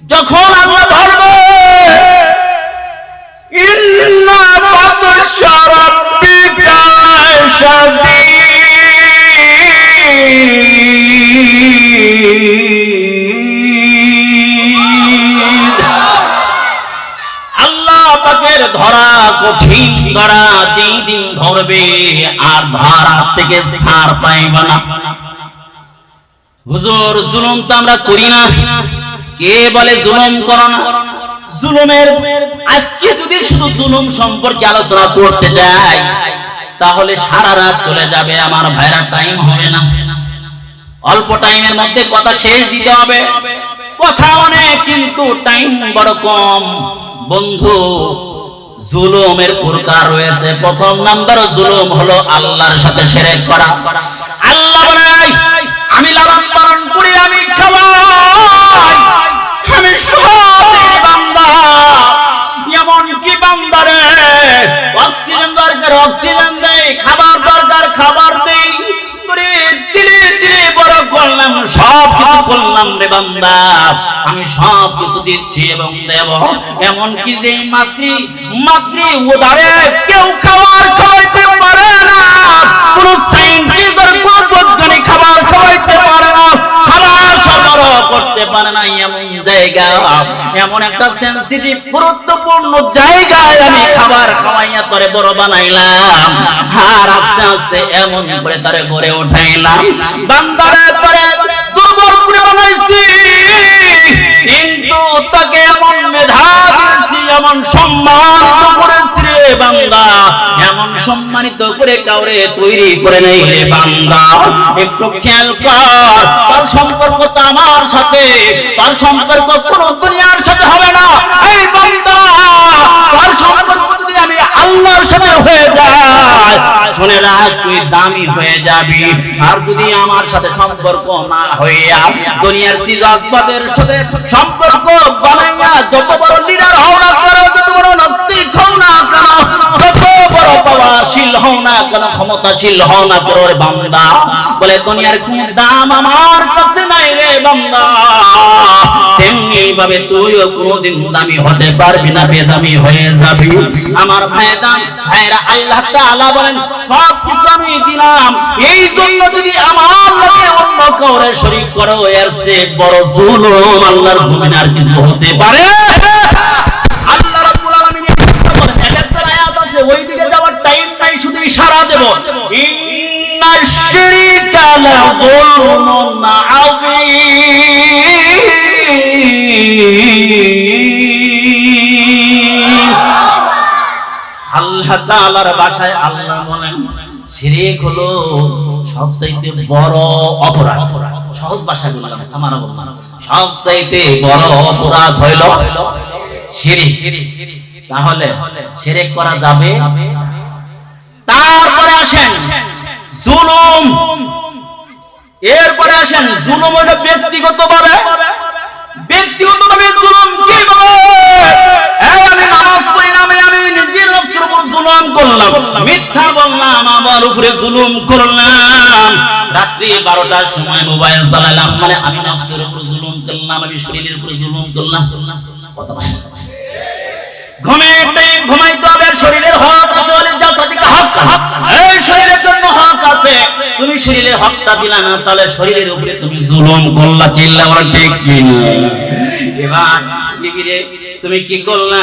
যখন আল্লাহ ধরবে, ইন্না পাকের ধরা কঠিন ধরা যেই দিন ধরবে, আর ধরা থেকে সার পাইবা না। হুজুর, জুলুম তো আমরা করি না। কে বলে জুলুম করো না? জুলুমের আজকে যদি শুধু জুলুম সম্পর্কে আলোচনা করতে যাই, তাহলে সারা রাত চলে যাবে, আমার ভাইরা টাইম হবে না। অল্প টাইমের মধ্যে কথা শেষ দিতে হবে। কথা অনেক, কিন্তু টাইম বড় কম। বন্ধু, জুলুমের প্রকার রয়েছে। প্রথম নাম্বার জুলুম হলো আল্লাহর সাথে শিরক করা। আল্লাহ বানাই আমি লালন পালন করি, আমি খাওয়াই আমি সবের বান্দা। এমন কি অক্সিজেন দরকার, অক্সিজেন দেই, খাবার দরকার, খাবার দেই। বড় করলাম, সব কিছু করলাম রে বান্দা। আমি সব কিছু দিচ্ছি এবং দেব। এমন কি মাতৃ মাতৃ উদারে কেউ খাবার খাওয়াইতে পারে না। কোন সাইন্টিস্ট কোন বৈজ্ঞানিক খাবার খাওয়াইতে পারে না খাবার সরবরাহ করতে পারে না এমন জায়গা। এমন একটা সেন্সিটিভ গুরুত্বপূর্ণ জায়গায় আমি খাবার খাওয়াইয়া তরে বড় বানাইলাম। আর আস্তে আস্তে এমন করে তারে গড়ে উঠাইলাম। বান্দারে তরে দুর্বল করে বানাইছি। কিন্তু তাকে এমন মেধা দিয়েছি, এমন সম্মানিত করেছি। রে বান্দা, এমন সম্মানিত করে কাউরে তৈরি করে নেই রে বান্দা। একটু খেয়াল কর, তার সম্পর্ক তো আমার সাথে, তার সম্পর্ক কোন দুনিয়ার সাথে হবে না। এই বান্দা তার সম্পর্ক যদি আমি আল্লাহর সাথে হয়ে যায়। শুনে রাখ তুই দামি হয়ে যাবি। আর যদি আমার সাথে সম্পর্ক না হইয়া দুনিয়ার চিজ আসবাবের সাথে সম্পর্ক বানাইয়া যত বড় লিডার হও না কেন, যত বড় নাস্তিক হও না কেন, যত বড় পাওয়ারশীল হও না কেন, ক্ষমতাশীল হও না কেন রে বান্দা। বলে, দুনিয়ার কোন দাম আমার কাছে নাই রে বান্দা। তেমনি ভাবে তুইও কোনোদিন দামি হতে পারবি না, বেদামি হয়ে যাবি। আমার ভাইদান ভাইরা, আল্লাহ তাআলা বলেন সব কিছু আমি দিলাম। এই জন্য যদি আমার লাগে অন্য কাউরে শরীক করো, এর চেয়ে বড় জুলুম আল্লাহর জমিনে আর কিছু হতে পারে? আল্লাহ রাব্বুল আলামিন একটা আয়াত আছে ওই দিকে যাওয়ার টাইম নাই, শুধু ইশারা দেব। ইন্না শিরকা লা যুলমুন আযীম। আল্লাহ তাআলার ভাষায় আল্লাহ বলেন, শিরিক হলো সবচাইতে বড় অপরাধ। সহজ ভাষায় সবচাইতে বড় অপরাধ শিরিক। তাহলে শিরিক করা যাবে? তারপরে আসেন জুলুম। এরপরে আসেন জুলুম হলো ব্যক্তিগত ভাবে ব্যক্তিগত ভাবে জুলুম ভাবে এই আমি নামাজ পড়ি না আমি আমি নিজের নফসের জুলুম করলাম। মিথ্যা বললাম, আমার উপরে জুলুম করলাম। রাত্রি বারোটার সময় মোবাইল চালালাম। মানে আমি নফসের উপর জুলুম করলাম, আমি শরীরের উপর জুলুম করলাম। শরীরের জন্য হক আছে। তুমি শরীরের হকটা দিলা তাহলে শরীরের উপরে তুমি জুলুম করলা। চিল্লা ঠিক এবার তুমি কি করলা?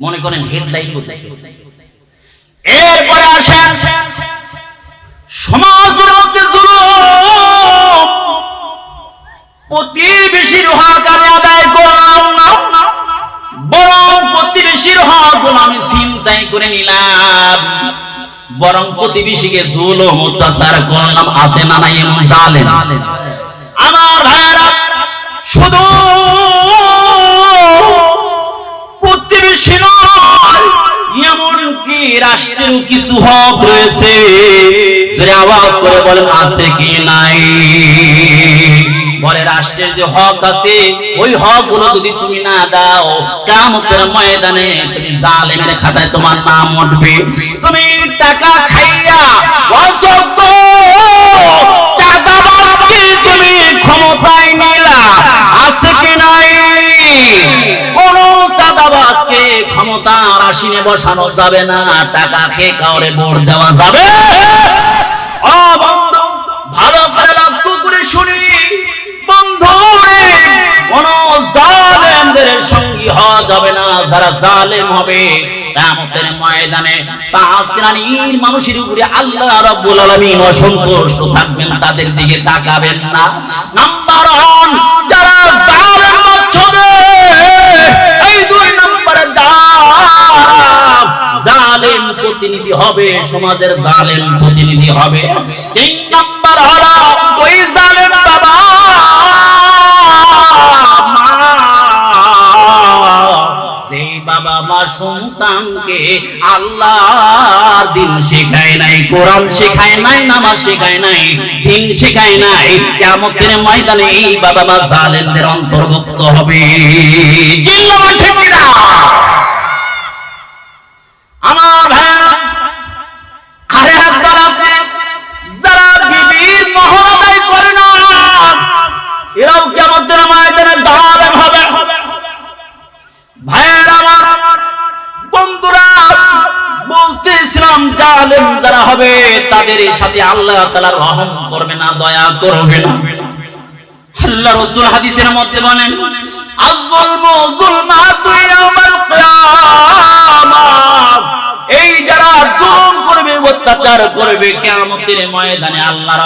মনে করেন হেডলাইন বলতেছি এরপরে আসেন সমাজের মধ্যে প্রতিবেশীর হক আমি আদায় করলাম না। বরং প্রতিবেশীর হক আমি চিন্তাই করে নিলাম। বরং প্রতিবেশীকে জুলুম, অত্যাচার করলাম, আছে না নাই জালেম। আমার ভাইরা শুধু দেশে এমনকি রাষ্ট্রেও কিছু হক রয়েছে। জোরে আওয়াজ করে বলেন, আছে কি নাই? বলে, রাষ্ট্রের যে হক আছে, ওই হকগুলো যদি তুমি না দাও কামতের ময়দানে তুমি জালেমের খাতায় তোমার নাম উঠবে। তুমি টাকা খাইয়া অযোগ্য আসীনে বসানো যাবে না টাকা খেয়ে কাউরে ভোট দেওয়া যাবে। ভালো করে লক্ষ্য করে শুনি। মানুষের উপরে আল্লাহ তাদের দিকে তাকাবেন না। নাম্বার যারা জালেম হবে জালেম প্রতিনিধি হবে, সমাজের জালেম প্রতিনিধি হবে। তিন নম্বর হলো, ওই জালেম বাবা বাবা মা সন্তানকে শেখায় নাই শেখায় নাই শেখায় নাই কিয়ামতের ময়দানে এই বাবা মা অন্তর্ভুক্ত হবে। জিল্লামা ঠিক জালেম যারা হবে, তাদের সাথে আল্লাহ তাআলা রহম করবে না, দয়া করবে না। আল্লাহ রাসূল হাদিসের মধ্যে বলেন এই যারা করবে, অত্যাচার করবে, কিয়ামতের ময়দানে আল্লাহ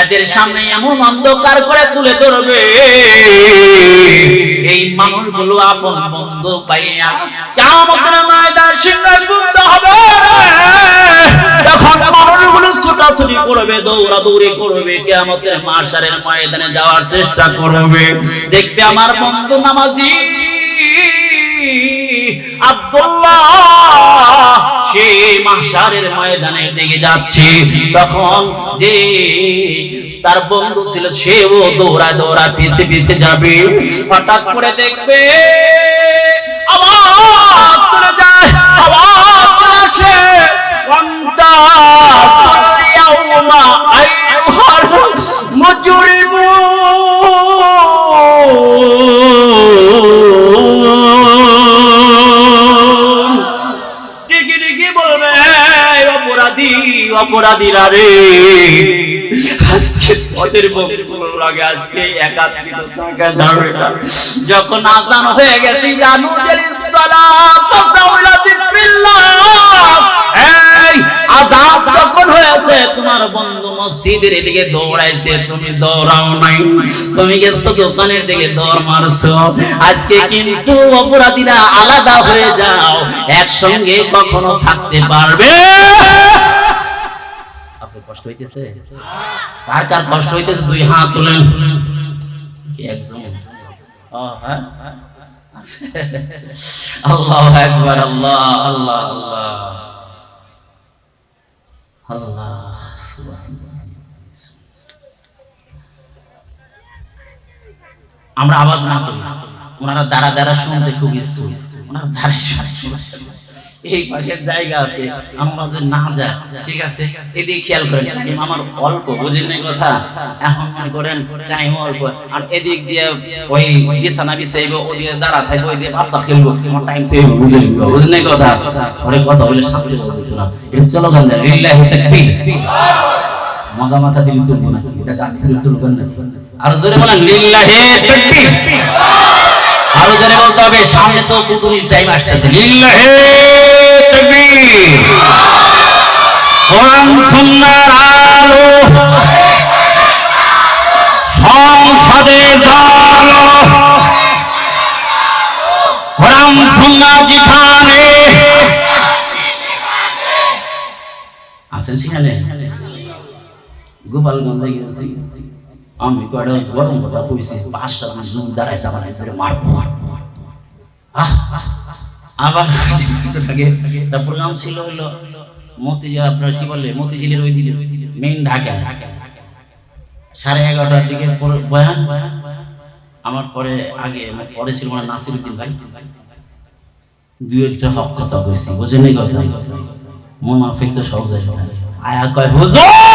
এদের সামনে এমন অন্ধকার করে তুলে ধরবে। এই মানুষগুলো আপন পাইয়া কেমন সিংহের হবে দৌড়াদৌড়ি করবে যাওয়ার চেষ্টা করবে। দেখবে আমার বন্ধু নামাজি আব্দুল্লাহ। সে মাশারের ময়দানের দিকে যাচ্ছে। তখন যে তার বন্ধু ছিল, সেও দৌড়া দৌড়া পিছে পিছে যাবে। হঠাৎ করে দেখবে আবার চলে যায় আবার অপরাধীরা রে। আজকে ওদের বন্ধুর লাগে আজকে একাত্রিত থাকা যাবে না যখন আজান হয়ে গেছে জানু আজান যখন হয়েছে তোমার বন্ধু মসজিদের দিকে দৌড়াইছে তুমি দৌড়াও নাই। তুমি গেছো দোকানের দিকে দৌড় মারছো। আজকে কিন্তু অপরাধীরা আলাদা হয়ে যাও একসঙ্গে কখনো থাকতে পারবে। কষ্ট হইতেছে? কার কার কষ্ট হইতেছে? দুই হাত তুলেন। কি একজন? হ্যাঁ? আল্লাহ একবার আল্লাহ আল্লাহ আল্লাহ। আল্লাহ আমরা আওয়াজ না করি। ওনারা দাঁড়া দাঁড়া শুনতে খুব ইচ্ছুক। ওনারা শুনে শুনে। এই পাশের জায়গা আছে। আমরা যে না যায় ঠিক আছে। এদিকে খেয়াল করেন আমার অল্প, বুঝেন না কথা। এখন মনে করেন টাইম অল্প। আর এদিক দিয়ে ওই বিছানা বিছাইবো, ওদিকে যারা থাকবে, ওই দিয়ে বাচ্চা খেলব। আমার টাইম তো বুঝেন বুঝেন না কথা? ওরে কথা বলে শান্তি বলতো না। এটা চলো গান যায়। লিল্লাহি তাকবীর। মগা মাথা দিলে চলবো না। এটা গাছ ফেলে চলবো আর জোরে বলেন, লিল্লাহি তাকবীর। আরও জোরে বলতে হবে সামনে তো কুকুরির টাইম আসতেছে। লিল্লাহি তাকবীর। কোরআন সুন্নাহর আলো। সংসদে জালো। কোরআন সুন্নাহ যেখানে আছেন সেখানে? গোপালগঞ্জে গেছি আমি কয়টা গরম কথা কইছি পাঁচ সাত জন দাঁড়াইছে আমার ধরে মারবো। আহ, আবার আগে একটা প্রোগ্রাম ছিল হলো মতি আপনার কি বলে মতিঝিলের ওই দিকে মেইন ঢাকা। সাড়ে এগারোটার দিকে বয়ান। আমার পরে আগে পরে ছিল মানে নাসির উদ্দিন ভাই। দু একটা হক কথা কইছি বুঝেন কথা মুনাফিক তো সব জায়গায় আয়া কয় হুজুর!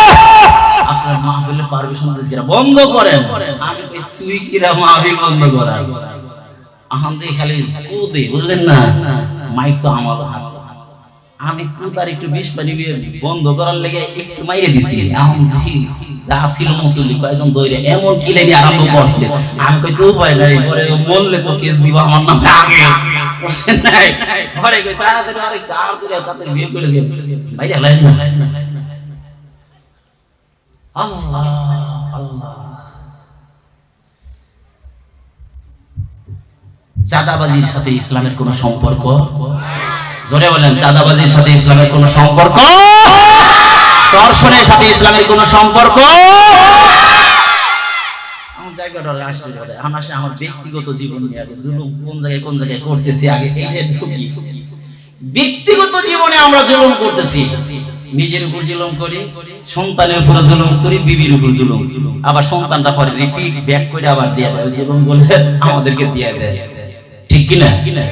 আপনার মাহফিলে পারমিশন কিরা বন্ধ করেন। আমি তুই কিরা মাহফিল বন্ধ করা আহাম দিয়ে খালি কুদে বুঝলেন না? মাইক তো আমার হাত। আমি কুদার একটু বিষ পানি দিয়ে বন্ধ করার লেগে একটু মাইরে দিছি। দেখি যা ছিল মুসল্লি কয়েকজন দৌড়ে এমন কি লেগে আরম্ভ করছে? আমি কই তো উপায় নাই, পরে বললে তো কেস দিব আমার নামে। আগে। বলছে নাই? ঘরে কই তাড়াতাড়ি আরে কার তাড়াতাড়ি বিয়ে করে দিও ভাই লাইন লাইন আল্লাহ আল্লাহ। চাঁদাবাজির সাথে ইসলামের কোন সম্পর্ক? জোরে বলেন, চাঁদাবাজির সাথে ইসলামের কোন সম্পর্ক? দর্শনের সাথে ইসলামের কোন সম্পর্ক? ব্যক্তিগত জীবনে আমরা জুলুম করতেছি। নিজের উপর জুলুম করি, সন্তানের উপর জুলুম করি, বিবির উপর জুলুম। আবার সন্তানটা পরে রিপিট ব্যাক করে আবার দিয়ে দেয় জুলুম বলে আমাদেরকে দিয়ে দেয়। ঠিক কিনা কিনা?